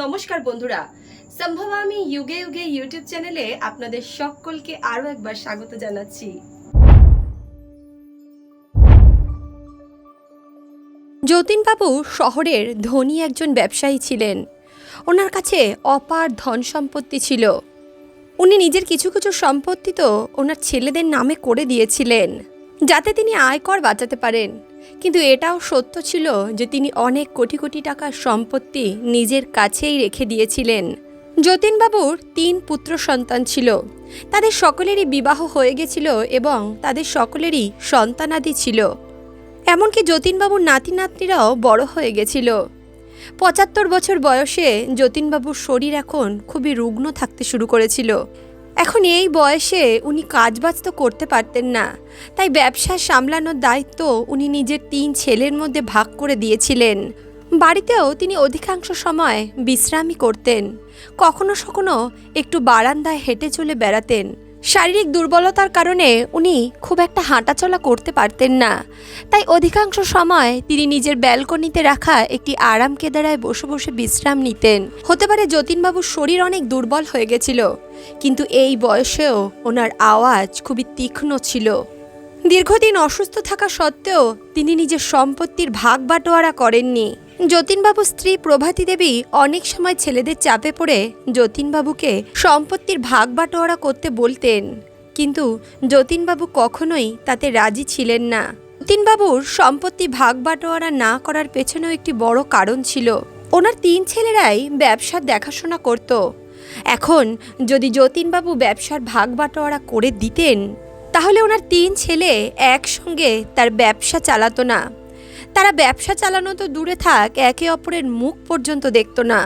নমস্কার বন্ধুরা। সম্ভব আমি যুগে যুগে ইউটিউব চ্যানেলে আপনাদের সকলকে আরও একবার স্বাগত জানাচ্ছি। যতীনবাবু শহরের ধনী একজন ব্যবসায়ী ছিলেন। ওনার কাছে অপার ধন সম্পত্তি ছিল। উনি নিজের কিছু কিছু সম্পত্তি তো ওনার ছেলেদের নামে করে দিয়েছিলেন, যাতে তিনি আয়কর বাঁচাতে পারেন। কিন্তু এটাও সত্য ছিল যে তিনি অনেক কোটি কোটি টাকার সম্পত্তি নিজের কাছেই রেখে দিয়েছিলেন। যতীনবাবুর তিন পুত্র সন্তান ছিল। তাদের সকলেরই বিবাহ হয়ে গেছিল এবং তাদের সকলেরই সন্তানাদি ছিল। এমনকি যতীনবাবুর নাতি নাতনিরাও বড় হয়ে গেছিল। পঁচাত্তর বছর বয়সে যতীনবাবুর শরীর এখন খুবই রুগ্ন থাকতে শুরু করেছিল। এখন এই বয়সে উনি কাজবাজ তো করতে পারতেন না। তাই ব্যবসা সামলানোর দায়িত্ব উনি নিজের তিন ছেলের মধ্যে ভাগ করে দিয়েছিলেন। বাড়িতেও তিনি অধিকাংশ সময় বিশ্রামই করতেন। কখনো সখনো একটু বারান্দায় হেঁটে চলে বেড়াতেন। শারীরিক দুর্বলতার কারণে উনি খুব একটা হাঁটাচলা করতে পারতেন না। তাই অধিকাংশ সময় তিনি নিজের ব্যালকনিতে রাখা একটি আরাম কেদারায় বসে বসে বিশ্রাম নিতেন। হতে পারে যতীনবাবুর শরীর অনেক দুর্বল হয়ে গেছিল, কিন্তু এই বয়সেও ওনার আওয়াজ খুবই তীক্ষ্ণ ছিল। দীর্ঘদিন অসুস্থ থাকা সত্ত্বেও তিনি নিজের সম্পত্তির ভাগ বাটোয়ারা করেননি। যতীনবাবুর স্ত্রী প্রভাতী দেবী অনেক সময় ছেলেদের চাপে পড়ে যতীনবাবুকে সম্পত্তির ভাগ বাটোয়ারা করতে বলতেন। কিন্তু যতীনবাবু কখনোই তাতে রাজি ছিলেন না। যতীনবাবুর সম্পত্তি ভাগ বাটোয়ারা না করার পেছনেও একটি বড় কারণ ছিল। ওনার তিন ছেলেরাই ব্যবসার দেখাশোনা করত। এখন যদি যতীনবাবু ব্যবসার ভাগ বাটোয়ারা করে দিতেন, তাহলে ওনার তিন ছেলে একসঙ্গে তার ব্যবসা চালাতো না। তারা ব্যবসা চালানো তো দূরে থাক, একে অপরের মুখ পর্যন্ত দেখত না।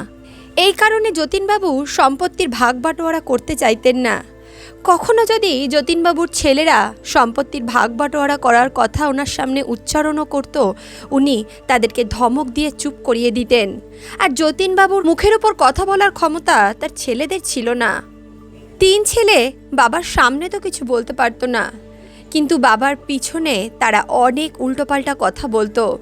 এই কারণে যতীনবাবু সম্পত্তির ভাগ বাটোয়ারা করতে চাইতেন না। কখনো যদি যতীনবাবুর ছেলেরা সম্পত্তির ভাগ বাটোয়ারা করার কথা ওনার সামনে উচ্চারণও করত, উনি তাদেরকে ধমক দিয়ে চুপ করিয়ে দিতেন। আর যতীনবাবুর মুখের ওপর কথা বলার ক্ষমতা তার ছেলেদের ছিল না। তিন ছেলে বাবার সামনে তো কিছু বলতে পারতো না। কিন্তু বাবার পিছনে তারা অনেক উল্টোপাল্টা কথা বলতো।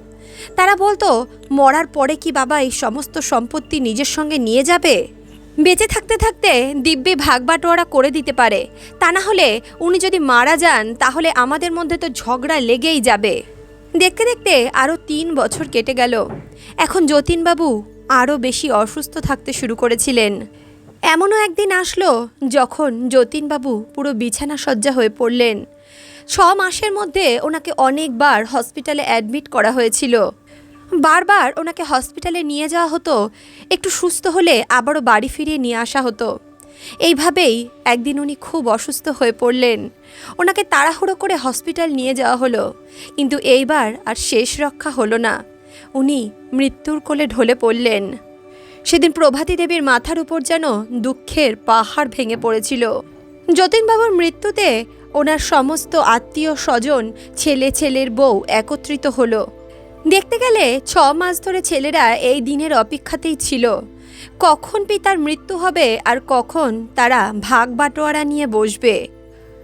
তারা বলতো, মরার পরে কি বাবা এই সমস্ত সম্পত্তি নিজের সঙ্গে নিয়ে যাবে? বেঁচে থাকতে থাকতে দিব্যি ভাগ বাটোয়ারা করে দিতে পারে। তা না হলে উনি যদি মারা যান, তাহলে আমাদের মধ্যে তো ঝগড়া লেগেই যাবে। দেখতে দেখতে আরও তিন বছর কেটে গেল। এখন যতীনবাবু আরও বেশি অসুস্থ থাকতে শুরু করেছিলেন। এমনও একদিন আসলো যখন যতীনবাবু পুরো বিছানা সজ্জা হয়ে পড়লেন। ছ মাসের মধ্যে ওনাকে অনেকবার হসপিটালে অ্যাডমিট করা হয়েছিল। বারবার ওনাকে হসপিটালে নিয়ে যাওয়া হতো, একটু সুস্থ হলে আবারও বাড়ি ফিরিয়ে নিয়ে আসা হতো। এইভাবেই একদিন উনি খুব অসুস্থ হয়ে পড়লেন। ওনাকে তাড়াহুড়ো করে হসপিটাল নিয়ে যাওয়া হলো, কিন্তু এইবার আর শেষ রক্ষা হলো না। উনি মৃত্যুর কোলে ঢলে পড়লেন। সেদিন প্রভাতী দেবীর মাথার উপর যেন দুঃখের পাহাড় ভেঙে পড়েছিল। যতীনবাবুর মৃত্যুতে ওনার সমস্ত আত্মীয় স্বজন ছেলে ছেলের বউ একত্রিত হলো। দেখতে গেলে ছ মাস ধরে ছেলেরা এই দিনের অপেক্ষাতেই ছিল। কখন পিতার মৃত্যু হবে আর কখন তারা ভাগ বাটোয়ারা নিয়ে বসবে।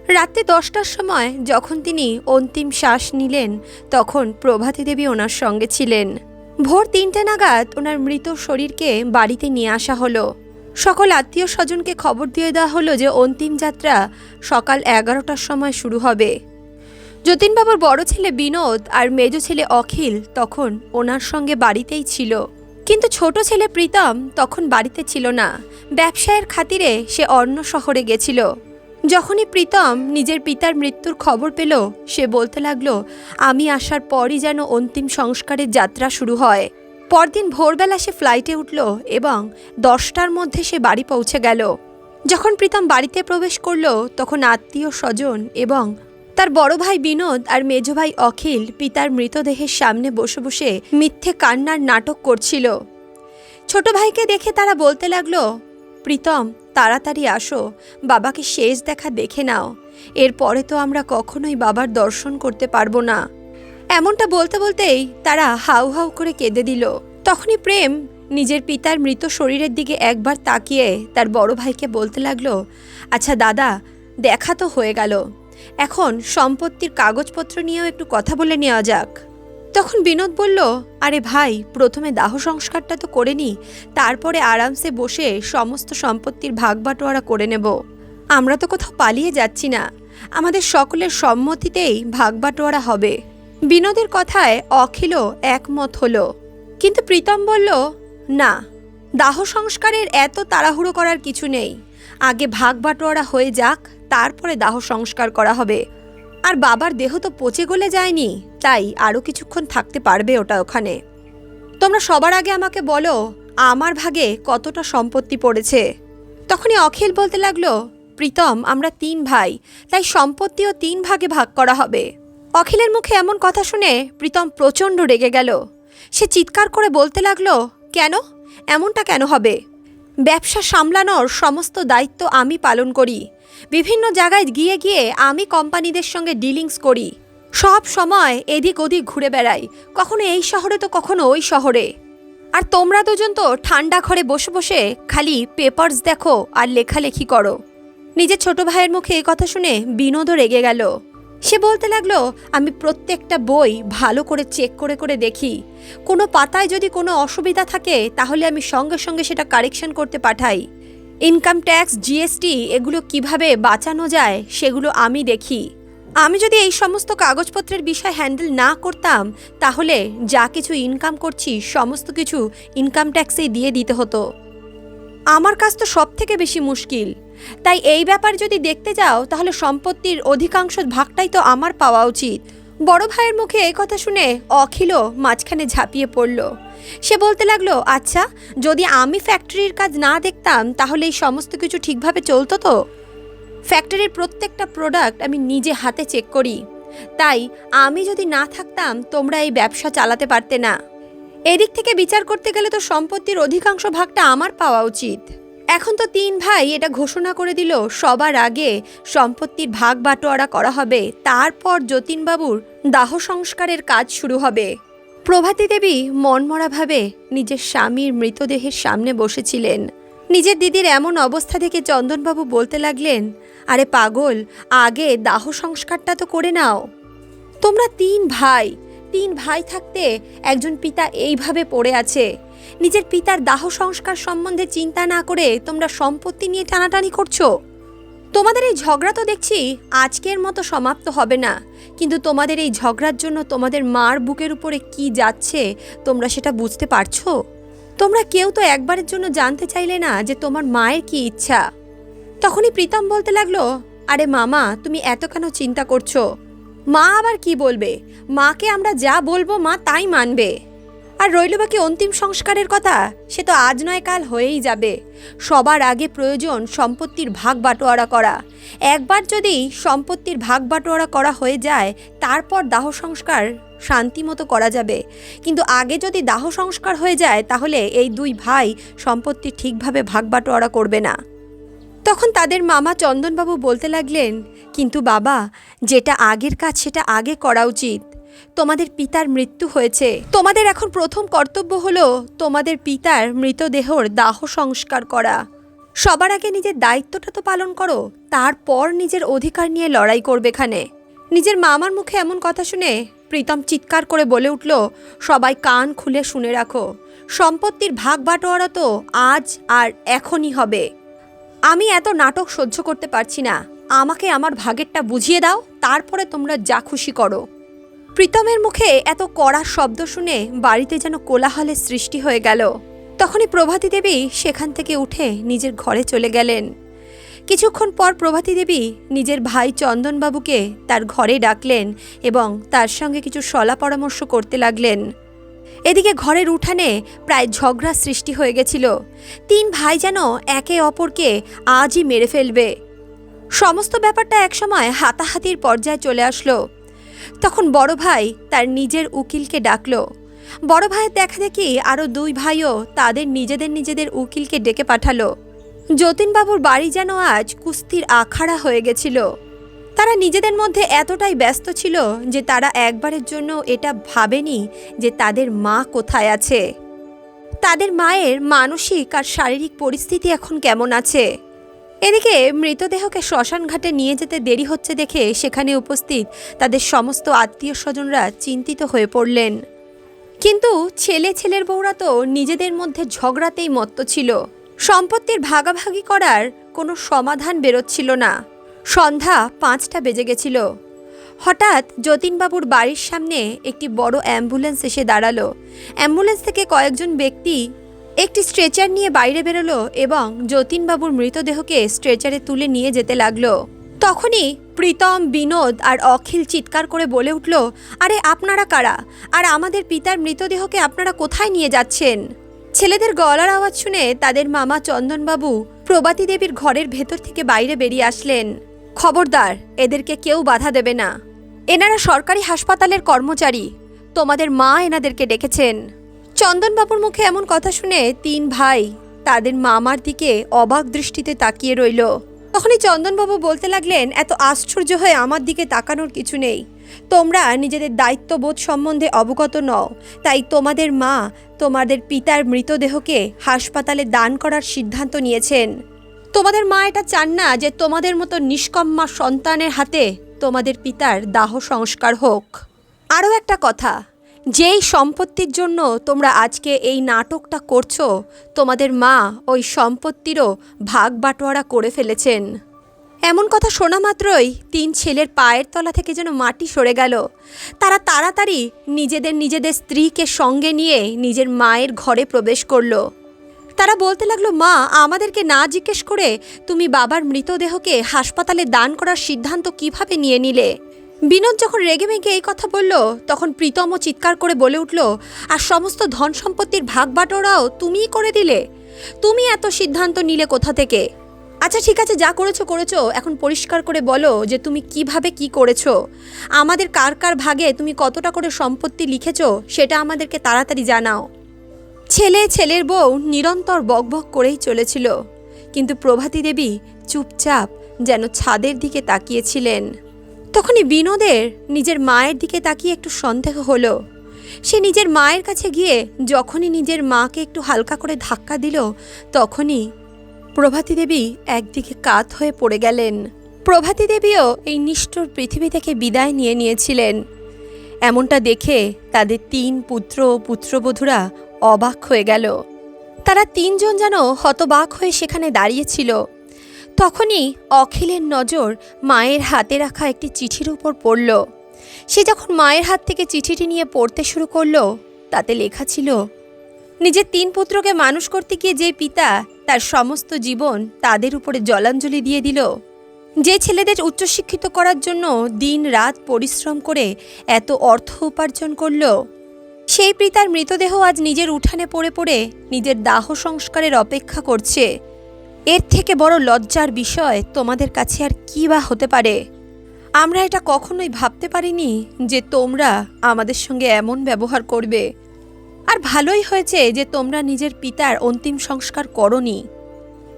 রাত্রে দশটার সময় যখন তিনি অন্তিম শ্বাস নিলেন, তখন প্রভাতী দেবী ওনার সঙ্গে ছিলেন। ভোর তিনটে নাগাদ ওনার মৃত শরীরকে বাড়িতে নিয়ে আসা হলো। সকল আত্মীয় স্বজনকে খবর দিয়ে দেওয়া হলো যে অন্তিম যাত্রা সকাল এগারোটার সময় শুরু হবে। যতীনবাবুর বড় ছেলে বিনোদ আর মেজ ছেলে অখিল তখন ওনার সঙ্গে বাড়িতেই ছিল। কিন্তু ছোট ছেলে প্রীতম তখন বাড়িতে ছিল না। ব্যবসায়ের খাতিরে সে অন্য শহরে গেছিল। যখনই প্রীতম নিজের পিতার মৃত্যুর খবর পেল, সে বলতে লাগল, আমি আসার পরই যেন অন্তিম সংস্কারের যাত্রা শুরু হয়। পরদিন ভোরবেলা সে ফ্লাইটে উঠল এবং দশটার মধ্যে সে বাড়ি পৌঁছে গেল। যখন প্রীতম বাড়িতে প্রবেশ করল, তখন আত্মীয় স্বজন এবং তার বড় ভাই বিনোদ আর মেজ ভাই অখিল পিতার মৃতদেহের সামনে বসে বসে মিথ্যে কান্নার নাটক করছিল। ছোট ভাইকে দেখে তারা বলতে লাগল, প্রীতম, তাড়াতাড়ি আসো, বাবাকে শেষ দেখা দেখে নাও। এরপরে তো আমরা কখনোই বাবার দর্শন করতে পারব না। এমনটা বলতে বলতেই তারা হাউ হাউ করে কেঁদে দিল। তখনই প্রেম নিজের পিতার মৃত শরীরের দিকে একবার তাকিয়ে তার বড় ভাইকে বলতে লাগল আচ্ছা দাদা, দেখা তো হয়ে গেল। এখন সম্পত্তির কাগজপত্র নিয়েও একটু কথা বলে নেওয়া যাক। তখন বিনোদ বলল, আরে ভাই, প্রথমে দাহ সংস্কারটা তো করে নি, তারপরে আরামসে বসে সমস্ত সম্পত্তির ভাগ বাটোয়ারা করে নেব। আমরা তো কোথাও পালিয়ে যাচ্ছি না। আমাদের সকলের সম্মতিতেই ভাগ বাটোয়ারা হবে। বিনোদের কথায় অখিলও একমত হলো। কিন্তু প্রীতম বলল, না, দাহ সংস্কারের এত তাড়াহুড়ো করার কিছু নেই। আগে ভাগ বাটোয়ারা হয়ে যাক, তারপরে দাহ সংস্কার করা হবে। আর বাবার দেহ তো পচে গলে যায়নি, তাই আরও কিছুক্ষণ থাকতে পারবে ওটা ওখানে। তোমরা সবার আগে আমাকে বলো, আমার ভাগে কতটা সম্পত্তি পড়েছে? তখনই অখিল বলতে লাগল, প্রীতম, আমরা তিন ভাই, তাই সম্পত্তিও তিন ভাগে ভাগ করা হবে। অখিলের মুখে এমন কথা শুনে প্রীতম প্রচণ্ড রেগে গেল। সে চিৎকার করে বলতে লাগল, কেন? এমনটা কেন হবে? ব্যবসা সামলানোর সমস্ত দায়িত্ব আমি পালন করি। বিভিন্ন জায়গায় গিয়ে গিয়ে আমি কোম্পানিদের সঙ্গে ডিলিংস করি। সব সময় এদিক ওদিক ঘুরে বেড়াই। কখনো এই শহরে তো কখনো ওই শহরে। আর তোমরা দুজন তো ঠান্ডা ঘরে বসে বসে খালি পেপারস দেখো আর লেখালেখি করো। নিজের ছোট ভাইয়ের মুখে এই কথা শুনে বিনোদও রেগে গেল। সে বলতে লাগল, আমি প্রত্যেকটা বই ভালো করে চেক করে করে দেখি। কোনো পাতায় যদি কোনো অসুবিধা থাকে, তাহলে আমি সঙ্গে সঙ্গে সেটা কারেকশন করতে পাঠাই। ইনকাম ট্যাক্স, জিএসটি, এগুলো কীভাবে বাঁচানো যায়, সেগুলো আমি দেখি। আমি যদি এই সমস্ত কাগজপত্রের বিষয় হ্যান্ডেল না করতাম, তাহলে যা কিছু ইনকাম করছি, সমস্ত কিছু ইনকাম ট্যাক্সেই দিয়ে দিতে হতো। আমার কাজ তো সব থেকে বেশি মুশকিল। তাই এই ব্যাপার যদি দেখতে যাও, তাহলে সম্পত্তির অধিকাংশ ভাগটাই তো আমার পাওয়া উচিত। বড় ভাইয়ের মুখে এই কথা শুনে অখিলও মাঝখানে ঝাঁপিয়ে পড়ল। সে বলতে লাগল আচ্ছা যদি আমি ফ্যাক্টরির কাজ না দেখতাম, তাহলে এই সমস্ত কিছু ঠিকভাবে চলতো তো? ফ্যাক্টরির প্রত্যেকটা প্রোডাক্ট আমি নিজে হাতে চেক করি। তাই আমি যদি না থাকতাম, তোমরা এই ব্যবসা চালাতে পারতে না। এদিক থেকে বিচার করতে গেলে তো সম্পত্তির অধিকাংশ ভাগটা আমার পাওয়া উচিত। এখন তো তিন ভাই এটা ঘোষণা করে দিল, সবার আগে সম্পত্তির ভাগ বাটোয়ারা করা হবে, তারপর যতীনবাবুর দাহ সংস্কারের কাজ শুরু হবে। প্রভাতী দেবী মনমরাভাবে নিজের স্বামীর মৃতদেহের সামনে বসেছিলেন। নিজের দিদির এমন অবস্থা দেখে চন্দনবাবু বলতে লাগলেন, আরে পাগল, আগে দাহ সংস্কারটা তো করে নাও। তোমরা তিন ভাই তিন ভাই থাকতে একজন পিতা এইভাবে পড়ে আছে নিজের পিতার দাহ সংস্কার সম্বন্ধে চিন্তা না করে তোমরা সম্পত্তি নিয়ে টানাটানি করছ? তোমাদের এই ঝগড়া তো দেখছি আজকের মতো সমাপ্ত হবে না, কিন্তু তোমাদের এই ঝগড়ার জন্য তোমাদের মার বুকের উপরে কি যাচ্ছে তোমরা সেটা বুঝতে পারছ? তোমরা কেউ তো একবারের জন্য জানতে চাইলে না যে তোমার মায়ের কি ইচ্ছা। তখনই প্রীতম বলতে লাগল, আরে মামা, তুমি এত কেন চিন্তা করছ? মা আবার কি বলবে? মাকে আমরা যা বলব মা তাই মানবে। আর রইল বাকি অন্তিম সংস্কারের কথা? সে তো আজ নয়, কাল হয়েই যাবে। সবার আগে প্রয়োজন সম্পত্তির ভাগ বাটোয়ারা করা। একবার যদি সম্পত্তির ভাগ বাটোয়ারা করা হয়ে যায়, তারপর দাহ সংস্কার শান্তিমতো করা যাবে। কিন্তু আগে যদি দাহ সংস্কার হয়ে যায়, তাহলে এই দুই ভাই সম্পত্তি ঠিকভাবে ভাগ বাটোয়ারা করবে না। তখন তাদের মামা চন্দনবাবু বলতে লাগলেন, কিন্তু বাবা, যেটা আগের কাজ, সেটা আগে করা উচিত। তোমাদের পিতার মৃত্যু হয়েছে। তোমাদের এখন প্রথম কর্তব্য হলো তোমাদের পিতার মৃতদেহর দাহ সংস্কার করা। সবার আগে নিজের দায়িত্বটা তো পালন করো, তারপর নিজের অধিকার নিয়ে লড়াই করবে এখানে। নিজের মামার মুখে এমন কথা শুনে প্রীতম চিৎকার করে বলে উঠল, সবাই কান খুলে শুনে রাখো। সম্পত্তির ভাগ বাটোয়ারা তো আজ আর এখনই হবে। আমি এত নাটক সহ্য করতে পারছি না। আমাকে আমার ভাগেরটা বুঝিয়ে দাও, তারপরে তোমরা যা খুশি করো। প্রীতমের মুখে এত কড়া শব্দ শুনে বাড়িতে যেন কোলাহলের সৃষ্টি হয়ে গেল। তখনই প্রভাতী দেবী সেখান থেকে উঠে নিজের ঘরে চলে গেলেন। কিছুক্ষণ পর প্রভাতী দেবী নিজের ভাই চন্দনবাবুকে তার ঘরে ডাকলেন এবং তার সঙ্গে কিছু সলা পরামর্শ করতে লাগলেন। এদিকে ঘরের উঠানে প্রায় ঝগড়া সৃষ্টি হয়ে গেছিল। তিন ভাই যেন একে অপরকে আজই মেরে ফেলবে। সমস্ত ব্যাপারটা একসময় হাতাহাতির পর্যায়ে চলে আসলো। তখন বড় ভাই তার নিজের উকিলকে ডাকলো। বড় ভাইয়ের দেখা দেখি আরও দুই ভাইও তাদের নিজেদের নিজেদের উকিলকে ডেকে পাঠালো। যতীনবাবুর বাড়ি যেন আজ কুস্তির আখাড়া হয়ে গেছিল। তারা নিজেদের মধ্যে এতটাই ব্যস্ত ছিল যে তারা একবারের জন্য এটা ভাবেনি যে তাদের মা কোথায় আছে। তাদের মায়ের মানসিক আর শারীরিক পরিস্থিতি এখন কেমন আছে? এদিকে মৃতদেহকে শ্মশান ঘাটে নিয়ে যেতে দেরি হচ্ছে দেখে সেখানে উপস্থিত তাদের সমস্ত আত্মীয় স্বজনরা চিন্তিত হয়ে পড়লেন। কিন্তু ছেলে ছেলের বউরা তো নিজেদের মধ্যে ঝগড়াতেই মত্ত ছিল। সম্পত্তির ভাগাভাগি করার কোনো সমাধান বেরোচ্ছিল না। সন্ধ্যা পাঁচটা বেজে গেছিল। হঠাৎ যতীনবাবুর বাড়ির সামনে একটি বড় অ্যাম্বুলেন্স এসে দাঁড়াল। অ্যাম্বুলেন্স থেকে কয়েকজন ব্যক্তি একটি স্ট্রেচার নিয়ে বাইরে বেরোলো এবং যতীনবাবুর মৃতদেহকে স্ট্রেচারে তুলে নিয়ে যেতে লাগল। তখনই প্রীতম, বিনোদ আর অখিল চিৎকার করে বলে উঠল, আরে আপনারা কারা? আর আমাদের পিতার মৃতদেহকে আপনারা কোথায় নিয়ে যাচ্ছেন? ছেলেদের গলার আওয়াজ শুনে তাদের মামা চন্দনবাবু প্রবাতী দেবীর ঘরের ভেতর থেকে বাইরে বেরিয়ে আসলেন। খবরদার, এদেরকে কেউ বাধা দেবে না। এনারা সরকারি হাসপাতালের কর্মচারী। তোমাদের মা এনাদেরকে ডেকেছেন। চন্দনবাবুর মুখে এমন কথা শুনে তিন ভাই তাদের মামার দিকে অবাক দৃষ্টিতে তাকিয়ে রইল। তখনই চন্দনবাবু বলতে লাগলেন, এত আশ্চর্য হয়ে আমার দিকে তাকানোর কিছু নেই। তোমরা নিজেদের দায়িত্ববোধ সম্বন্ধে অবগত নও। তাই তোমাদের মা তোমাদের পিতার মৃতদেহকে হাসপাতালে দান করার সিদ্ধান্ত নিয়েছেন। তোমাদের মা এটা চান না যে তোমাদের মতো নিষ্কম্মা সন্তানের হাতে তোমাদের পিতার দাহ সংস্কার হোক। আরও একটা কথা যেই সম্পত্তির জন্য তোমরা আজকে এই নাটকটা করছ, তোমাদের মা ওই সম্পত্তিরও ভাগ বাটোয়ারা করে ফেলেছেন। এমন কথা শোনা মাত্রই তিন ছেলের পায়ের তলা থেকে যেন মাটি সরে গেল। তারা তাড়াতাড়ি নিজেদের নিজেদের স্ত্রীকে সঙ্গে নিয়ে নিজের মায়ের ঘরে প্রবেশ করল। তারা বলতে লাগল, মা, আমাদেরকে না জিজ্ঞেস করে তুমি বাবার মৃতদেহকে হাসপাতালে দান করার সিদ্ধান্ত কীভাবে নিয়ে নিলে? বিনোদ যখন রেগে মেগে এই কথা বলল, তখন প্রীতমও চিৎকার করে বলে উঠল, আর সমস্ত ধন সম্পত্তির ভাগ বাটোরাও তুমিই করে দিলে? তুমি এত সিদ্ধান্ত নিলে কোথা থেকে? আচ্ছা ঠিক আছে, যা করেছ করেছ। এখন পরিষ্কার করে বলো যে তুমি কীভাবে কি করেছ? আমাদের কার কার ভাগে তুমি কতটা করে সম্পত্তি লিখেছো, সেটা আমাদেরকে তাড়াতাড়ি জানাও। ছেলে, ছেলের বউ নিরন্তর বকবক করেই চলেছিল। কিন্তু প্রভাতী দেবী চুপচাপ যেন ছাদের দিকে তাকিয়েছিলেন। তখনই বিনোদের নিজের মায়ের দিকে তাকিয়ে একটু সন্দেহ হলো। সে নিজের মায়ের কাছে গিয়ে যখনই নিজের মাকে একটু হালকা করে ধাক্কা দিল, তখনই প্রভাতী দেবী একদিকে কাত হয়ে পড়ে গেলেন। প্রভাতী দেবীও এই নিষ্ঠুর পৃথিবী থেকে বিদায় নিয়ে নিয়েছিলেন। এমনটা দেখে তাদের তিন পুত্র ও পুত্রবধূরা অবাক হয়ে গেল। তারা তিনজন যেন হতবাক হয়ে সেখানে দাঁড়িয়েছিল তখনই অখিলের নজর মায়ের হাতে রাখা একটি চিঠির উপর পড়ল। সে যখন মায়ের হাত থেকে চিঠিটি নিয়ে পড়তে শুরু করল, তাতে লেখা ছিল, নিজের তিন পুত্রকে মানুষ করতে গিয়ে যে পিতা তার সমস্ত জীবন তাদের উপরে জলাঞ্জলি দিয়ে দিল। যে ছেলেদের উচ্চশিক্ষিত করার জন্য দিন রাত পরিশ্রম করে এত অর্থ উপার্জন করল, সেই পিতার মৃতদেহ আজ নিজের উঠানে পড়ে পড়ে নিজের দাহ সংস্কারের অপেক্ষা করছে। এর থেকে বড় লজ্জার বিষয় তোমাদের কাছে আর কী বা হতে পারে? আমরা এটা কখনোই ভাবতে পারিনি যে তোমরা আমাদের সঙ্গে এমন ব্যবহার করবে। আর ভালোই হয়েছে যে তোমরা নিজের পিতার অন্তিম সংস্কার করনি।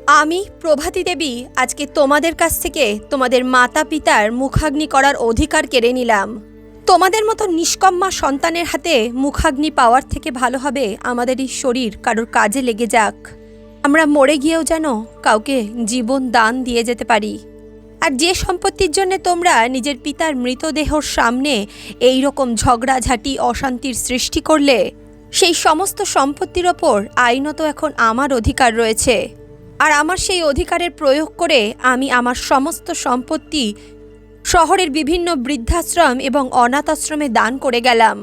আমি, প্রভাতী দেবী, আজকে তোমাদের কাছ থেকে তোমাদের মাতা পিতার মুখাগ্নি করার অধিকার কেড়ে নিলাম। তোমাদের মতো নিষ্কম্মা সন্তানের হাতে মুখাগ্নি পাওয়ার থেকে ভালো হবে আমাদের এই শরীর কারোর কাজে লেগে যাক। আমরা মরে গিয়েও যেন কাউকে জীবন দান দিয়ে যেতে পারি। আর যে সম্পত্তির জন্য তোমরা নিজের পিতার মৃতদেহর সামনে এই রকম ঝগড়াঝাঁটি, অশান্তির সৃষ্টি করলে, সেই সমস্ত সম্পত্তির ওপর আইনত এখন আমার অধিকার রয়েছে। আর আমার সেই অধিকারের প্রয়োগ করে আমি আমার সমস্ত সম্পত্তি শহরের বিভিন্ন বৃদ্ধাশ্রম এবং অনাথ আশ্রমে দান করে গেলাম।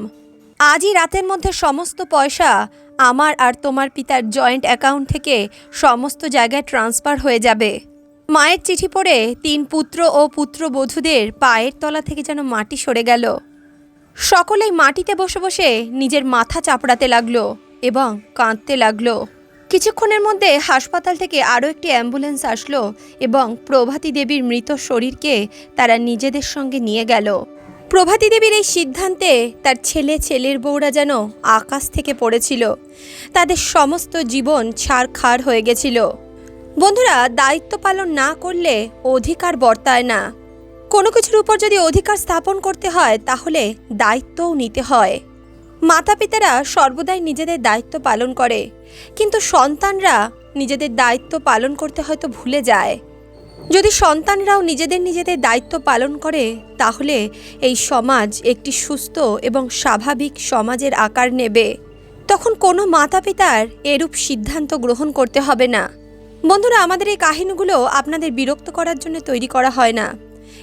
আজই রাতের মধ্যে সমস্ত পয়সা আমার আর তোমার পিতার জয়েন্ট অ্যাকাউন্ট থেকে সমস্ত জায়গায় ট্রান্সফার হয়ে যাবে। মায়ের চিঠি পড়ে তিন পুত্র ও পুত্রবধূদের পায়ের তলা থেকে যেন মাটি সরে গেল। সকলেই মাটিতে বসে বসে নিজের মাথা চাপড়াতে লাগল এবং কাঁদতে লাগল। কিছুক্ষণের মধ্যে হাসপাতাল থেকে আরও একটি অ্যাম্বুলেন্স আসলো এবং প্রভাতী দেবীর মৃত শরীরকে তারা নিজেদের সঙ্গে নিয়ে গেল। প্রভাতী দেবীর এই সিদ্ধান্তে তার ছেলে ছেলের বউরা যেন আকাশ থেকে পড়েছিল। তাদের সমস্ত জীবন ছাড়খাড় হয়ে গেছিল। বন্ধুরা, দায়িত্ব পালন না করলে অধিকার বর্তায় না। কোনো কিছুর উপর যদি অধিকার স্থাপন করতে হয়, তাহলে দায়িত্বও নিতে হয়। মাতা পিতারা সর্বদাই নিজেদের দায়িত্ব পালন করে। কিন্তু সন্তানরা নিজেদের দায়িত্ব পালন করতে হয়তো ভুলে যায়। যদি সন্তানরাও নিজেদের নিজেদের দায়িত্ব পালন করে, তাহলে এই সমাজ একটি সুস্থ এবং স্বাভাবিক সমাজের আকার নেবে। তখন কোনো মাতা পিতার এরূপ সিদ্ধান্ত গ্রহণ করতে হবে না। বন্ধুরা, আমাদের এই কাহিনীগুলো আপনাদের বিরক্ত করার জন্য তৈরি করা হয় না।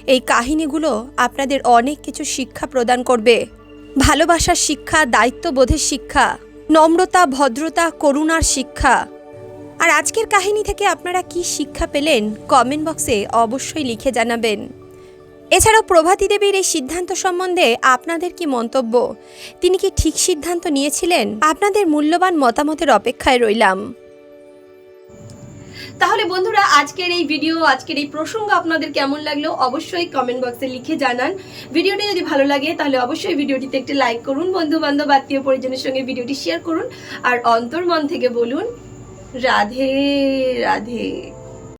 এই কাহিনীগুলো আপনাদের অনেক কিছু শিক্ষা প্রদান করবে। ভালোবাসার শিক্ষা, দায়িত্ববোধের শিক্ষা, নম্রতা, ভদ্রতা, করুণার শিক্ষা আর আজকের কাহিনী থেকে আপনারা কি শিক্ষা পেলেন কমেন্ট বক্সে অবশ্যই লিখে জানাবেন। এছাড়াও প্রভাতী দেবীর এই সিদ্ধান্ত সম্বন্ধে আপনাদের কি মন্তব্য? তিনি কি ঠিক সিদ্ধান্ত নিয়েছিলেন? আপনাদের মূল্যবান মতামতের অপেক্ষায় রইলাম। তাহলে বন্ধুরা, আজকের এই ভিডিও আজকের এই প্রসঙ্গ আপনাদের কেমন লাগল অবশ্যই কমেন্ট বক্সে লিখে জানান। ভিডিওটি যদি ভালো লাগে, তাহলে অবশ্যই ভিডিওটিতে একটি লাইক করুন বন্ধু বান্ধব আত্মীয় পরিজনের সঙ্গে ভিডিওটি শেয়ার করুন, আর অন্তর্মন থেকে বলুন राधे राधे।